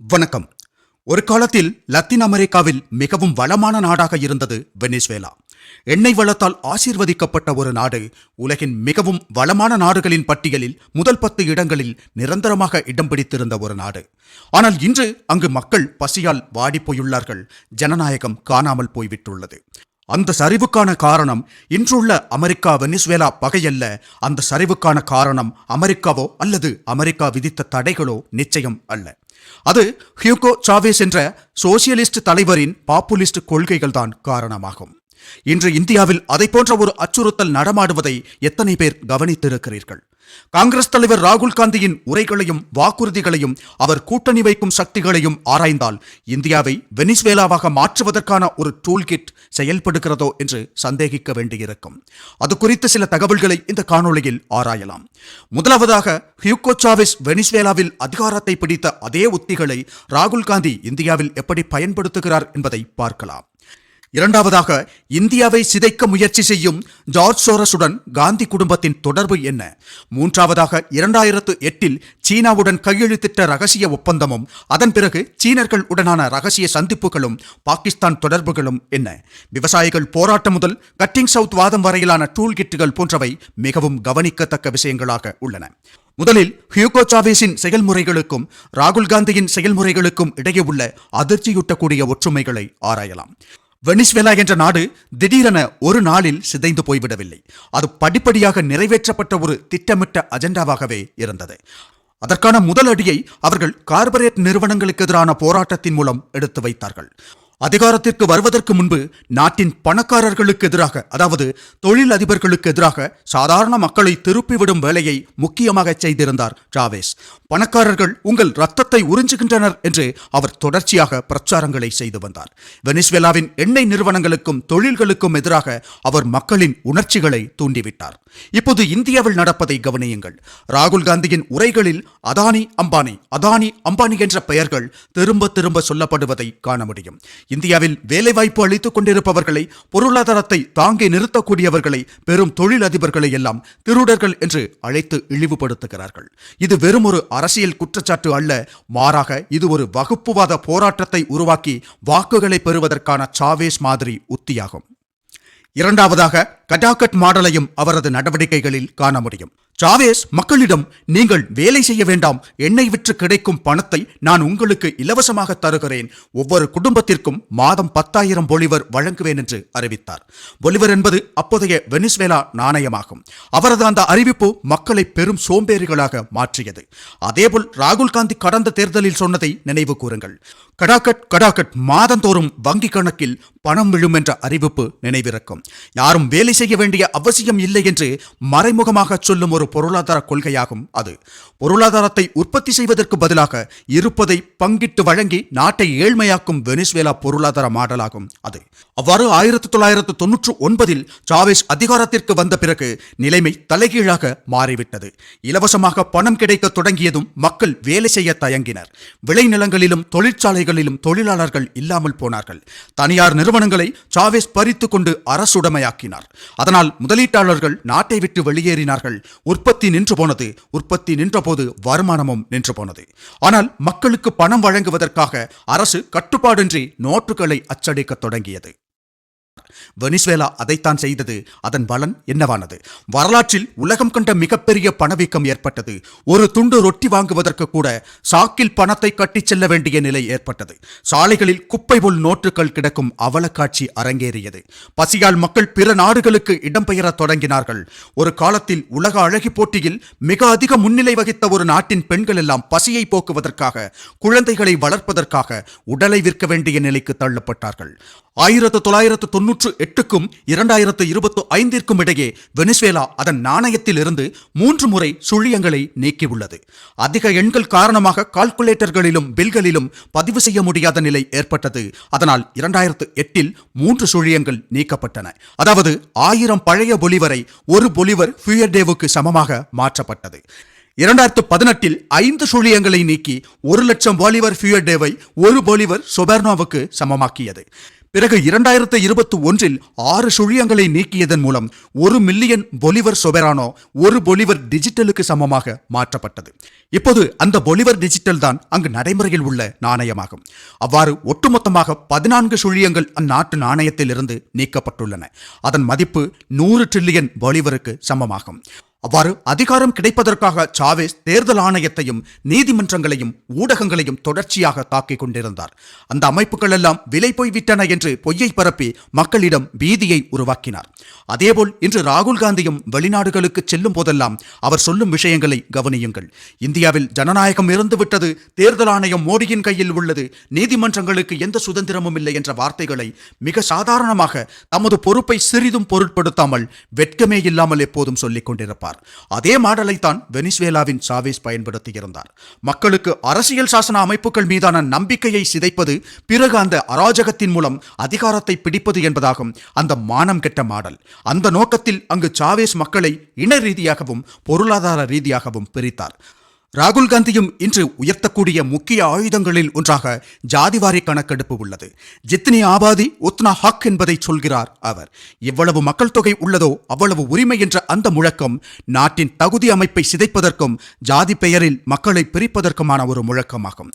வணக்கம். ஒரு காலத்தில் லத்தீன் அமெரிக்காவில் மிகவும் வளமான நாடாக இருந்தது வெனிசுவேலா எண்ணெய் வளத்தால் ஆசீர்வதிக்கப்பட்ட ஒரு நாடு உலகின் மிகவும் வளமான நாடுகளின் பட்டியலில் முதல் பத்து இடங்களில் நிரந்தரமாக இடம் பிடித்திருந்த ஒரு நாடு. ஆனால் இன்று அங்கு மக்கள் பசியால் வாடிப்போயுள்ளார்கள் ஜனநாயகம் காணாமல் போய்விட்டுள்ளது. அந்த சரிவுக்கான காரணம் இன்றுள்ள அமெரிக்கா வெனிசுவேலா பகையல்ல அந்த சரிவுக்கான காரணம் அமெரிக்காவோ அல்லது அமெரிக்கா விதித்த தடைகளோ நிச்சயம் அல்ல. அது ஹியூகோ சாவேஸ் என்ற சோசியலிஸ்ட் தலைவரின் பாப்புலிஸ்ட் கொள்கைகள்தான் காரணமாகும். இன்று இந்தியாவில் அதை போன்ற ஒரு அச்சுறுத்தல் நடமாடுவதை எத்தனை பேர் கவனித்திருக்கிறீர்கள்? காங்கிரஸ் தலைவர் ராகுல் காந்தியின் உரைகளையும் வாக்குறுதிகளையும் அவர் கூட்டணி வைக்கும் சக்திகளையும் ஆராய்ந்தால் இந்தியாவை வெனிஸ்வேலாவாக மாற்றுவதற்கான ஒரு டூல்கிட் செயல்படுகிறதோ என்று சந்தேகிக்க வேண்டியிருக்கும். அது குறித்து சில தகவல்களை இந்த காணொளியில் ஆராயலாம். முதலாவதாக ஹியூகோ சாவிஸ் வெனிஸ்வேலாவில் அதிகாரத்தை பிடித்த அதே உத்திகளை ராகுல் காந்தி இந்தியாவில் எப்படி பயன்படுத்துகிறார் என்பதை பார்க்கலாம். இரண்டாவதாக இந்தியாவை சிதைக்க முயற்சி செய்யும் ஜார்ஜ் சோரஸுடன் காந்தி குடும்பத்தின் தொடர்பு என்ன? மூன்றாவதாக இரண்டாயிரத்து எட்டில் சீனாவுடன் கையெழுத்திட்ட ரகசிய ஒப்பந்தமும் அதன் பிறகு சீனர்கள் உடனான ரகசிய சந்திப்புகளும் பாகிஸ்தான் தொடர்புகளும் என்ன? விவசாயிகள் போராட்டம் முதல் கட்டிங் சவுத் வாதம் வரையிலான டூல் கிட்டுகள் போன்றவை மிகவும் கவனிக்கத்தக்க விஷயங்களாக உள்ளன. முதலில் ஹியூகோ சாவேஸின் செயல்முறைகளுக்கும் ராகுல் காந்தியின் செயல்முறைகளுக்கும் இடையே உள்ள அதிர்ச்சியூட்டக்கூடிய ஒற்றுமைகளை ஆராயலாம். வெனிஸ்வேலா என்ற நாடு திடீரென ஒரு நாளில் சிதைந்து போய்விடவில்லை. அது படிப்படியாக நிறைவேற்றப்பட்ட ஒரு திட்டமிட்ட அஜெண்டாவாகவே இருந்தது. அதற்கான முதல் அடியை அவர்கள் கார்பரேட் நிறுவனங்களுக்கு எதிரான போராட்டத்தின் மூலம் எடுத்து வைத்தார்கள். அதிகாரத்திற்கு வருவதற்கு முன்பு நாட்டின் பணக்காரர்களுக்கு எதிராக அதாவது தொழில் அதிபர்களுக்கு எதிராக சாதாரண மக்களை திருப்பிவிடும் வேலையை முக்கியமாக செய்திருந்தார் டிராவேஸ். பணக்காரர்கள் உங்கள் ரத்தத்தை உறிஞ்சுகின்றனர் என்று அவர் தொடர்ச்சியாக பிரச்சாரங்களை செய்து வந்தார். வெனிஸ்வேலாவின் எண்ணெய் நிறுவனங்களுக்கும் தொழில்களுக்கும் எதிராக அவர் மக்களின் உணர்ச்சிகளை தூண்டிவிட்டார். இப்போது இந்தியாவில் நடப்பதை கவனியுங்கள். ராகுல் காந்தியின் உரைகளில் அதானி அம்பானி அதானி அம்பானி என்ற பெயர்கள் திரும்ப திரும்ப சொல்லப்படுவதை காண முடியும். இந்தியாவில் வேலைவாய்ப்பு அளித்துக் கொண்டிருப்பவர்களை பொருளாதாரத்தை தாங்கி நிறுத்தக்கூடியவர்களை பெரும் தொழிலதிபர்களை எல்லாம் திருடர்கள் என்று அழைத்து இழிவுபடுத்துகிறார்கள். இது வெறும் ஒரு அரசியல் குற்றச்சாட்டு அல்ல. மாறாக இது ஒரு வகுப்புவாத போராட்டத்தை உருவாக்கி வாக்குகளை பெறுவதற்கான சாவேஸ் மாதிரி உத்தியாகும். இரண்டாவதாக கடாகட் மாடலையும் அவரது நடவடிக்கைகளில் காண முடியும். சாவேஸ் மக்களிடம் நீங்கள் வேலை செய்ய வேண்டாம். என்னை விற்று கிடைக்கும் பணத்தை நான் உங்களுக்கு இலவசமாக தருகிறேன். ஒவ்வொரு குடும்பத்திற்கும் மாதம் பத்தாயிரம் பொலிவர் வழங்குவேன் என்று அறிவித்தார். பொலிவர் என்பது அப்போதைய வெனிஸ்வேலா நாணயமாகும். அவரது அந்த அறிவிப்பு மக்களை பெரும் சோம்பேறிகளாக மாற்றியது. அதேபோல் ராகுல் காந்தி கடந்த தேர்தலில் சொன்னதை நினைவு கூறுங்கள். கடாகட் கடாகட் மாதந்தோறும் வங்கி கணக்கில் பணம் விழும் என்ற அறிவிப்பு நினைவிருக்கும். யாரும் வேலை செய்ய வேண்டிய அவசியம் இல்லை என்று மறைமுகமாக சொல்லும் ஒரு ஒரு பொருளாதார கொள்கையாகும் அது. பொருளாதாரத்தை உற்பத்தி செய்வதற்கு பதிலாக இருப்பதை பங்கிட்டு வழங்கி நாட்டை ஏழ்மையாக்கும் வெனிஸ்வேலா பொருளாதார மாடலாகும் அது. அவ்வாறு ஆயிரத்தி தொள்ளாயிரத்து தொன்னூற்று ஒன்பதில் சாவேஸ் அதிகாரத்திற்கு வந்த பிறகு நிலைமை தலைகீழாக மாறிவிட்டது. இலவசமாக பணம் கிடைக்க தொடங்கியதும் மக்கள் வேலை செய்ய தயங்கினர். விளைநிலங்களிலும் தொழிற்சாலைகளிலும் தொழிலாளர்கள் இல்லாமல் போனார்கள். தனியார் நிறுவனங்களை சாவேஸ் பறித்து கொண்டு அரசுடைமையாக்கினார். அதனால் முதலீட்டாளர்கள் நாட்டை விட்டு வெளியேறினார்கள். உற்பத்தி நின்று போனது. உற்பத்தி நின்றபோது வருமானமும் நின்று போனது. ஆனால் மக்களுக்கு பணம் வழங்குவதற்காக அரசு கட்டுப்பாடின்றி நோட்டுகளை அச்சடிக்க தொடங்கியது. வெனிஸ்வேலா அதைத்தான் செய்தது. அதன் பலன் என்னவானது? வரலாற்றில் உலகம் கண்ட மிகப்பெரிய பணவீக்கம் ஏற்பட்டது. ஒரு துண்டு ரொட்டி வாங்குவதற்கு கூட சாக்கில் பணத்தை கட்டிச் செல்ல வேண்டிய நிலை ஏற்பட்டது. சாலைகளில் குப்பை போல் நோட்டுகள் கிடக்கும் அவலக்காட்சி அரங்கேறியது. பசியால் மக்கள் பிற நாடுகளுக்கு இடம்பெயரத் தொடங்கினார்கள். ஒரு காலத்தில் உலக அழகி போட்டியில் மிக அதிக முன்னிலை வகித்த ஒரு நாட்டின் பெண்கள் எல்லாம் பசியை போக்குவதற்காக குழந்தைகளை வளர்ப்பதற்காக உடலை விற்க வேண்டிய நிலைக்கு தள்ளப்பட்டார்கள். ஆயிரத்து தொள்ளாயிரத்து தொன்னூற்று எட்டுக்கும் இரண்டாயிரத்து இருபத்து ஐந்திற்கும் இடையே வெனிசுவேலா அதன் நாணயத்தில் இருந்து மூன்று முறை சுழியங்களை நீக்கியுள்ளது. அதிக எண்கள் காரணமாக கால்குலேட்டர்களிலும் பில்களிலும் பதிவு செய்ய முடியாத நிலை ஏற்பட்டது. அதனால் இரண்டாயிரத்து எட்டில் மூன்று சுழியங்கள் நீக்கப்பட்டன. அதாவது ஆயிரம் பழைய பொலிவரை ஒரு பொலிவர் ஃபியர்டேவுக்கு சமமாக மாற்றப்பட்டது. இரண்டாயிரத்து பதினெட்டில் ஐந்து சுழியங்களை நீக்கி ஒரு லட்சம் பாலிவர் ஃபியூர் டேவை ஒரு பாலிவர் சொபர்னோவுக்கு சமமாக்கியது. பிறகு இரண்டாயிரத்து இருபத்தி ஒன்றில் ஆறு சுழியங்களை நீக்கியதன் மூலம் ஒரு மில்லியன் பொலிவர் சொபெரானோ ஒரு பொலிவர் டிஜிட்டலுக்கு சமமாக மாற்றப்பட்டது. இப்போது அந்த பொலிவர் டிஜிட்டல் தான் அங்கு நடைமுறையில் உள்ள நாணயமாகும். அவ்வாறு ஒட்டுமொத்தமாக பதினான்கு சுழியங்கள் அந்நாட்டு நாணயத்திலிருந்து நீக்கப்பட்டுள்ளன. அதன் மதிப்பு நூறு ட்ரில்லியன் பொலிவருக்கு சமமாகும். அவ்வாறு அதிகாரம் கிடைப்பதற்காக சாவேஸ் தேர்தல் ஆணையத்தையும் நீதிமன்றங்களையும் ஊடகங்களையும் தொடர்ச்சியாக தாக்கிக் கொண்டிருந்தார். அந்த அமைப்புகள் எல்லாம் விலை போய்விட்டன என்று பொய்யை பரப்பி மக்களிடம் பீதியை உருவாக்கினார். அதேபோல் இன்று ராகுல் காந்தியும் வெளிநாடுகளுக்கு செல்லும் போதெல்லாம் அவர் சொல்லும் விஷயங்களை கவனியுங்கள். இந்தியாவில் ஜனநாயகம் இருந்துவிட்டது தேர்தல் ஆணையம் மோடியின் கையில் உள்ளது நீதிமன்றங்களுக்கு எந்த சுதந்திரமும் இல்லை என்ற வார்த்தைகளை மிக சாதாரணமாக தமது பொறுப்பை சிறிதும் பொருட்படுத்தாமல் வெட்கமே இல்லாமல் எப்போதும் சொல்லிக் கொண்டிருப்பார். அதே மாடலைத்தான் வெனிசுவேலாவின் சாவேஸ் பயன்படுத்தியிருந்தார். மக்களுக்கு அரசியல் சாசன அமைப்புகள் மீதான நம்பிக்கையை சிதைப்பது பிறகு அந்த அராஜகத்தின் மூலம் அதிகாரத்தை பிடிப்பது என்பதாகும் அந்த மானம் கெட்ட மாடல். அந்த நோக்கத்தில் அங்கு சாவேஸ் மக்களை இன ரீதியாகவும் பொருளாதார ரீதியாகவும் பிரித்தார். ராகுல் காந்தியும் இன்று உயர்த்தக்கூடிய முக்கிய ஆயுதங்களில் ஒன்றாக ஜாதிவாரி கணக்கெடுப்பு உள்ளது. ஜித்னி ஆபாதி உத்னா ஹக் என்பதை சொல்கிறார் அவர். எவ்வளவு மக்கள் தொகை உள்ளதோ அவ்வளவு உரிமை என்ற அந்த முழக்கம் நாட்டின் தகுதி அமைப்பை சிதைப்பதற்கும் ஜாதி பெயரில் மக்களை பிரிப்பதற்குமான ஒரு முழக்கமாகும்.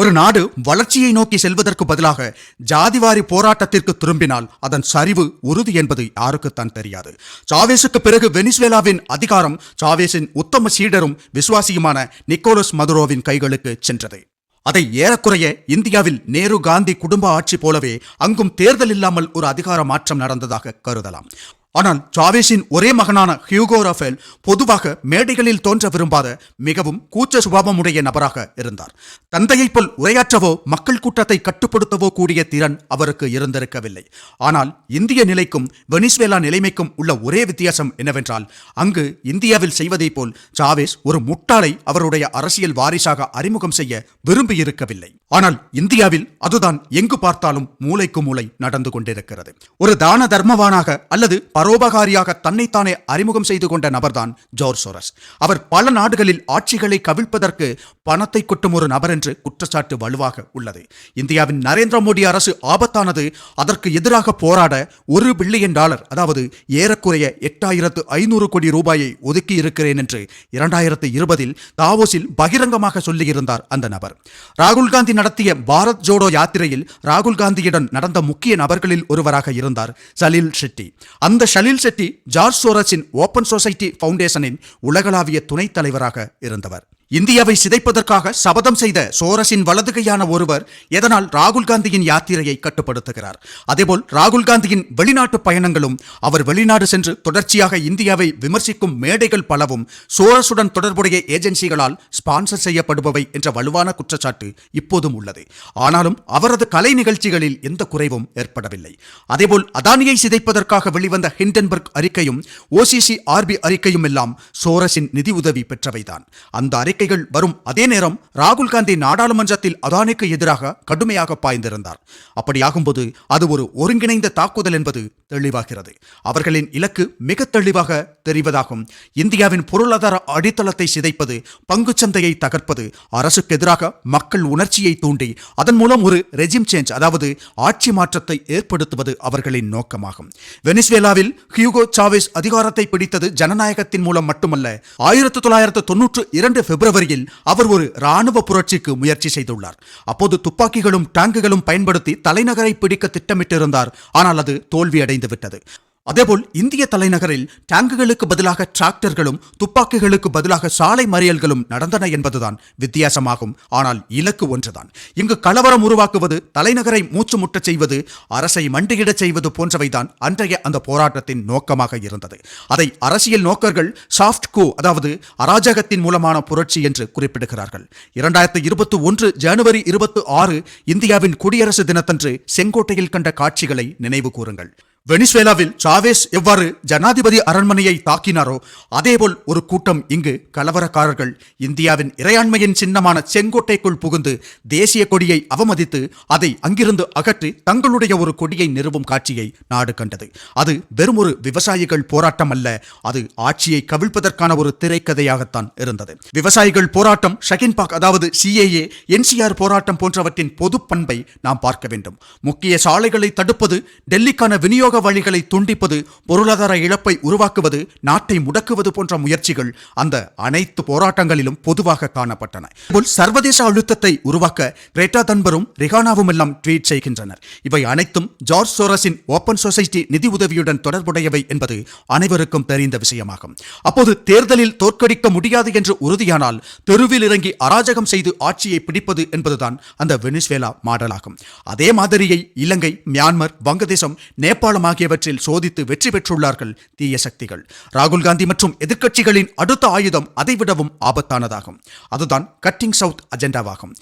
ஒரு நாடு வளர்ச்சியை நோக்கி செல்வதற்கு பதிலாக ஜாதிவாரி போராட்டத்திற்கு திரும்பினால் அதன் சரிவு உறுதி என்பது யாருக்குத்தான் தெரியாது. சாவேஸுக்கு பிறகு வெனிசுவேலாவின் அதிகாரம் சாவேஸின் உத்தம சீடரும் விசுவாசியுமான நிக்கோலஸ் மதுரோவின் கைகளுக்கு சென்றது. அதை ஏறக்குறைய இந்தியாவில் நேரு காந்தி குடும்ப ஆட்சி போலவே அங்கும் தேர்தல் இல்லாமல் ஒரு அதிகார மாற்றம் நடந்ததாக கருதலாம். ஆனால் சாவேஸின் ஒரே மகனான ஹியூகோ ரஃபேல் பொதுவாக மேடைகளில் தோன்ற விரும்பாத மிகவும் கூச்ச சுபாவமுடைய நபராக இருந்தார். தந்தையைப் போல் உரையாற்றவோ மக்கள் கூட்டத்தை கட்டுப்படுத்தவோ கூடிய திறன் அவருக்கு இருந்திருக்கவில்லை. ஆனால் இந்திய நிலைக்கும் வெனிசுவேலா நிலைமைக்கும் உள்ள ஒரே வித்தியாசம் என்னவென்றால் அங்கு இந்தியாவில் செய்வதைப் போல் சாவேஸ் ஒரு முட்டாளை அவருடைய அரசியல் வாரிசாக அறிமுகம் செய்ய விரும்பியிருக்கவில்லை. ஆனால் இந்தியாவில் அதுதான் எங்கு பார்த்தாலும் மூளைக்கு மூளை நடந்து கொண்டிருக்கிறது. ஒரு தான தர்மவானாக அல்லது பரோபகாரியாக தன்னைத்தானே அறிமுகம் செய்து கொண்ட நபர்தான் ஜோர் சோரஸ். அவர் பல நாடுகளில் ஆட்சிகளை கவிழ்ப்பதற்கு பணத்தை கொட்டும் ஒரு நபர் என்று குற்றச்சாட்டு வலுவாக உள்ளது. இந்தியாவின் நரேந்திர மோடி அரசு ஆபத்தானது. அதற்கு எதிராக போராட ஒரு பில்லியன் டாலர் அதாவது ஏறக்குறைய எட்டாயிரத்து ஐநூறு கோடி ரூபாயை ஒதுக்கி இருக்கிறேன் என்று இரண்டாயிரத்து இருபதில் தாவோஸில் பகிரங்கமாக சொல்லியிருந்தார் அந்த நபர். ராகுல் காந்தி நடத்திய பாரத் ஜோடோ யாத்திரையில் ராகுல் காந்தியுடன் நடந்த முக்கிய நபர்களில் ஒருவராக இருந்தார் சலீல் ஷெட்டி. அந்த ஷலீல் ஷெட்டி ஜார்ஜ் சோரஸின் ஓபன் சொசைட்டி ஃபவுண்டேஷனின் உலகளாவிய துணைத் தலைவராக இருந்தவர். இந்தியாவை சிதைப்பதற்காக சபதம் செய்த சோரஸின் வலதுகையான ஒருவர் எதனால் ராகுல் காந்தியின் யாத்திரையை கட்டுப்படுத்துகிறார். அதேபோல் ராகுல் காந்தியின் வெளிநாட்டு பயணங்களும் அவர் வெளிநாடு சென்று தொடர்ச்சியாக இந்தியாவை விமர்சிக்கும் மேடைகள் பலவும் சோரஸுடன் தொடர்புடைய ஏஜென்சிகளால் ஸ்பான்சர் செய்யப்படுபவை என்ற வலுவான குற்றச்சாட்டு இப்போதும் உள்ளது. ஆனாலும் அவரது கலை நிகழ்ச்சிகளில் எந்த குறைவும் ஏற்படவில்லை. அதேபோல் அதானியை சிதைப்பதற்காக வெளிவந்த ஹிண்டன்பர்க் அறிக்கையும் ஓசிசி ஆர்பி அறிக்கையும் எல்லாம் சோரஸின் நிதி உதவி பெற்றவைதான். அந்த அறிக்கை அறிக்கைகள் வரும் அதே நேரம் ராகுல் காந்தி நாடாளுமன்றத்தில் அதானிக்கு எதிராக கடுமையாக பாய்ந்திருந்தார். அப்படியாகும்போது அது ஒரு ஒருங்கிணைந்த தாக்குதல் என்பது தெளிவாகிறது. அவர்களின் இலக்கு மிக தெளிவாக தெரிவதாகும். இந்தியாவின் பொருளாதார அடித்தளத்தை சிதைப்பது பங்குச்சந்தையை தகர்ப்பது அரசுக்கு எதிராக மக்கள் உணர்ச்சியை தூண்டி அதன் மூலம் ஒரு ரெஜிம் சேஞ்ச் அதாவது ஆட்சி மாற்றத்தை ஏற்படுத்துவது அவர்களின் நோக்கமாகும். வெனிசுவேலாவில் ஹியூகோ சாவேஸ் அதிகாரத்தை பிடித்தது ஜனநாயகத்தின் மூலம் மட்டுமல்ல ஆயிரத்தி தொள்ளாயிரத்து தொன்னூற்று இரண்டு பிப்ரவரியில் அவர் ஒரு ராணுவ புரட்சிக்கு முயற்சி செய்துள்ளார். அப்போது துப்பாக்கிகளும் டேங்குகளும் பயன்படுத்தி தலைநகரை பிடிக்க திட்டமிட்டிருந்தார். ஆனால் அது தோல்வியடைந்து விட்டது அதேபோல் இந்திய தலைநகரில் டேங்குகளுக்கு பதிலாக டிராக்டர்களும் துப்பாக்கிகளுக்கு பதிலாக சாலை மறியல்களும் நடந்தன என்பதுதான் வித்தியாசமாகும். ஆனால் இலக்கு ஒன்றுதான். இங்கு கலவரம் உருவாக்குவது தலைநகரை மூச்சு முட்டச் செய்வது அரசை மண்டியிடச் செய்வது போன்றவைதான் அன்றைய அந்த போராட்டத்தின் நோக்கமாக இருந்தது. அதை அரசியல் நோக்கர்கள் சாஃப்ட் கூ அதாவது அராஜகத்தின் மூலமான புரட்சி என்று குறிப்பிடுகிறார்கள். இரண்டாயிரத்தி இருபத்தி ஒன்று ஜனவரி இருபத்தி ஆறு இந்தியாவின் குடியரசு தினத்தன்று செங்கோட்டையில் கண்ட காட்சிகளை நினைவு கூறுங்கள். வெனிசுவேலாவில் சாவேஸ் எவ்வாறு ஜனாதிபதி அரண்மனையை தாக்கினாரோ அதேபோல் ஒரு கூட்டம் இங்கு கலவரக்காரர்கள் இந்தியாவின் இறையாண்மையின் சின்னமான செங்கோட்டைக்குள் புகுந்து தேசிய கொடியை அவமதித்து அதை அங்கிருந்து அகற்றி தங்களுடைய ஒரு கொடியை நிறுவும் காட்சியை நாடு கண்டது. அது வெறும் ஒரு விவசாயிகள் போராட்டம் அல்ல அது ஆட்சியை கவிழ்ப்பதற்கான ஒரு திரைக்கதையாகத்தான் இருந்தது. விவசாயிகள் போராட்டம் ஷகின் பாக் அதாவது சிஏஏ என்சிஆர் போராட்டம் போன்றவற்றின் பொது பண்பை நாம் பார்க்க வேண்டும். முக்கிய சாலைகளை தடுப்பது டெல்லிக்கான விநியோக வழிகளை துண்டிப்பது பொருளாதார இழப்பை உருவாக்குவது நாட்டை முடக்குவது போன்ற முயற்சிகள் அந்த அனைத்து போராட்டங்களிலும் பொதுவாக காணப்பட்டன. இதுபோல் சர்வதேச அழுத்தத்தை உருவாக்க கிரேட்டா தன்பரும் ரிகானாவும் எல்லாம் ட்வீட் செய்கின்றனர். இவை அனைத்தும் ஜார்ஜ் சோரஸின் ஓபன் சொசைட்டி நிதி உதவியுடன் தொடர்புடையவை என்பது அனைவருக்கும் தெரிந்த விஷயமாகும். அப்போது தேர்தலில் தோற்கடிக்க முடியாது என்று உறுதியானால் தெருவில் இறங்கி அராஜகம் செய்து ஆட்சியை பிடிப்பது என்பதுதான் அந்த வெனிஸ்வேலா மாடலாகும். அதே மாதிரியை இலங்கை மியான்மர் வங்கதேசம் நேபாளம் ஆகியவற்றில் சோதித்து வெற்றி பெற்றுள்ளார்கள் தீய சக்திகள். ராகுல் காந்தி மற்றும் எதிர்க்கட்சிகளின் அடுத்த ஆயுதம் அதைவிடவும் ஆபத்தானதாகும். அதுதான் கட்டிங் சவுத் அஜெண்டாவாகும்.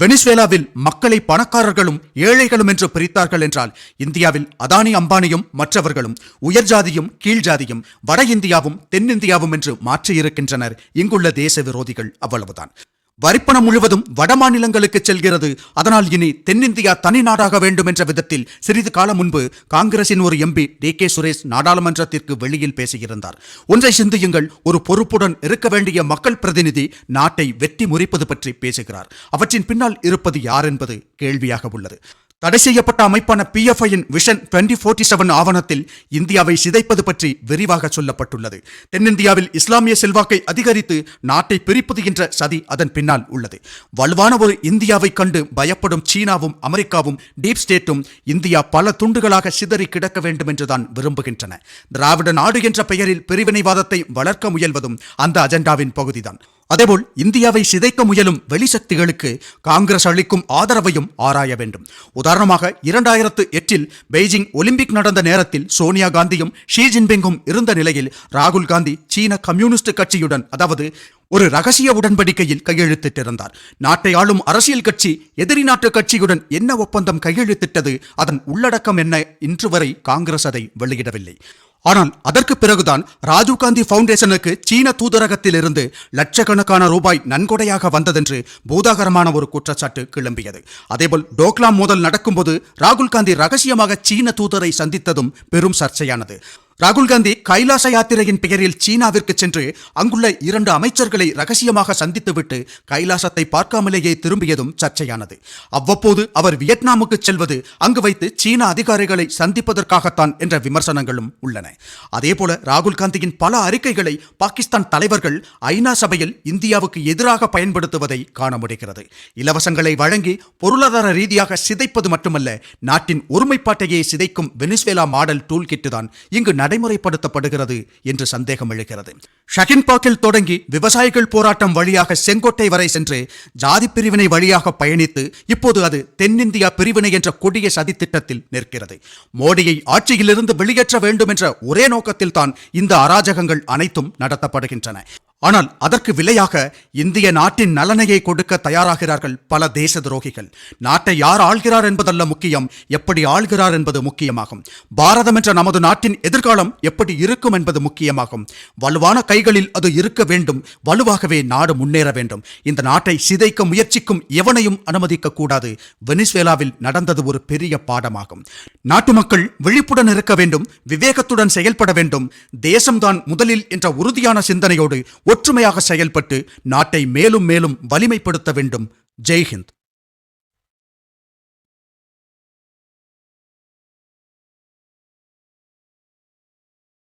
வெனிஸ்வேலாவில் மக்களை பணக்காரர்களும் ஏழைகளும் என்று பிரித்தார்கள் என்றால் இந்தியாவில் அதானி அம்பானியும் மற்றவர்களும் உயர் ஜாதியும் கீழ் ஜாதியும் வட இந்தியாவும் தென்னிந்தியாவும் என்று மாற்றியிருக்கின்றனர். இங்குள்ள தேச விரோதிகள் அவ்வளவுதான். வரிப்பணம் முழுவதும் வட மாநிலங்களுக்கு செல்கிறது. அதனால் இனி தென்னிந்தியா தனி நாடாக வேண்டும் என்ற விதத்தில் சிறிது காலம் முன்பு காங்கிரசின் ஒரு எம்பி டி. கே. சுரேஷ் நாடாளுமன்றத்திற்கு வெளியில் பேசியிருந்தார். ஒன்றை சிந்தியுங்கள் ஒரு பொறுப்புடன் இருக்க வேண்டிய மக்கள் பிரதிநிதி நாட்டை வெட்டி முறிப்பது பற்றி பேசுகிறார். அவற்றின் பின்னால் இருப்பது யார் என்பது கேள்வியாக உள்ளது. தடை செய்யப்பட்ட அமைப்பான பிஎஃப்ஐயின் விஷன் டுவெண்ட்டி ஃபோர்ட்டி செவன் ஆவணத்தில் இந்தியாவை சிதைப்பது பற்றி விரிவாக சொல்லப்பட்டுள்ளது. தென்னிந்தியாவில் இஸ்லாமிய செல்வாக்கை அதிகரித்து நாட்டை பிரிப்பது என்ற சதி அதன் பின்னால் உள்ளது. வலுவான ஒரு இந்தியாவை கண்டு பயப்படும் சீனாவும் அமெரிக்காவும் டீப் ஸ்டேட்டும் இந்தியா பல துண்டுகளாக சிதறி கிடக்க வேண்டும் என்றுதான் விரும்புகின்றன. திராவிட நாடு என்ற பெயரில் பிரிவினைவாதத்தை வளர்க்க முயல்வதும் அந்த அஜெண்டாவின் பகுதிதான். அதேபோல் இந்தியாவை சிதைக்க முயலும் வெளிசக்திகளுக்கு காங்கிரஸ் அளிக்கும் ஆதரவையும் ஆராய வேண்டும். உதாரணமாக இரண்டாயிரத்து எட்டில் பெய்ஜிங் ஒலிம்பிக் நடந்த நேரத்தில் சோனியா காந்தியும் ஷி ஜின்பிங்கும் இருந்த நிலையில் ராகுல் காந்தி சீன கம்யூனிஸ்ட் கட்சியுடன் அதாவது ஒரு ரகசிய உடன்படிக்கையில் கையெழுத்திட்டிருந்தார் நாட்டை ஆளும் அரசியல் கட்சி எதிரி நாட்டு கட்சியுடன் என்ன ஒப்பந்தம் கையெழுத்திட்டது அதன் உள்ளடக்கம் என்ன இன்று வரை காங்கிரஸ் அதை வெளியிடவில்லை. ஆனால் அதற்கு பிறகுதான் ராஜீவ்காந்தி ஃபவுண்டேஷனுக்கு சீன தூதரகத்திலிருந்து லட்சக்கணக்கான ரூபாய் நன்கொடையாக வந்ததென்று பூதாகரமான ஒரு குற்றச்சாட்டு கிளம்பியது. அதேபோல் டோக்லாம் மோதல் நடக்கும்போது ராகுல் காந்தி ரகசியமாக சீன தூதரை சந்தித்ததும் பெரும் சர்ச்சையானது. ராகுல் காந்தி கைலாச யாத்திரையின் பெயரில் சீனாவிற்கு சென்று அங்குள்ள இரண்டு அமைச்சர்களை ரகசியமாக சந்தித்துவிட்டு கைலாசத்தை பார்க்காமலேயே திரும்பியதும் சர்ச்சையானது. அவ்வப்போது அவர் வியட்நாமுக்கு செல்வது அங்கு வைத்து சீன அதிகாரிகளை சந்திப்பதற்காகத்தான் என்ற விமர்சனங்களும் உள்ளன. அதேபோல ராகுல் காந்தியின் பல அறிக்கைகளை பாகிஸ்தான் தலைவர்கள் ஐநா சபையில் இந்தியாவுக்கு எதிராக பயன்படுத்துவதை காண முடிகிறது. இலவசங்களை வழங்கி பொருளாதார ரீதியாக சிதைப்பது மட்டுமல்ல நாட்டின் ஒருமைப்பாட்டையே சிதைக்கும் வெனிஸ்வேலா மாடல் டூல் கிட்டு தான் இங்கு நடைமுறைப்படுத்தப்படுகிறது என்று சந்தேகம் எழுகிறது. ஷகின் பாக்கில் தொடங்கி விவசாயிகள் போராட்டம் வழியாக செங்கோட்டை வரை சென்று ஜாதி பிரிவினை வழியாக பயணித்து இப்போது அது தென்னிந்தியா பிரிவினை என்ற கொடிய சதித்திட்டத்தில் நிற்கிறது. மோடியை ஆட்சியிலிருந்து வெளியேற்ற வேண்டும் என்ற ஒரே நோக்கத்தில் தான் இந்த அராஜகங்கள் அனைத்தும் நடத்தப்படுகின்றன. ஆனால் அதற்கு விலையாக இந்திய நாட்டின் நலனையை கொடுக்க தயாராகிறார்கள் பல தேச துரோகிகள் நாட்டை யார் ஆள்கிறார் என்பதல்ல முக்கியம் எப்படி ஆள்கிறார் என்பது முக்கியமாகும். பாரதம் என்ற நமது நாட்டின் எதிர்காலம் எப்படி இருக்கும் என்பது முக்கியமாகும். வலுவான கைகளில் அது இருக்க வேண்டும் வலுவாகவே நாடு முன்னேற வேண்டும். இந்த நாட்டை சிதைக்க முயற்சிக்கும் எவனையும் அனுமதிக்க கூடாது. வெனிசுவேலாவில் நடந்தது ஒரு பெரிய பாடமாகும். நாட்டு மக்கள் விழிப்புடன் இருக்க வேண்டும் விவேகத்துடன் செயல்பட வேண்டும். தேசம்தான் முதலில் என்ற உறுதியான சிந்தனையோடு ஒற்றுமையாக செயல்பட்டு நாட்டை மேலும் மேலும் வலிமைப்படுத்த வேண்டும். ஜெய்ஹிந்த்.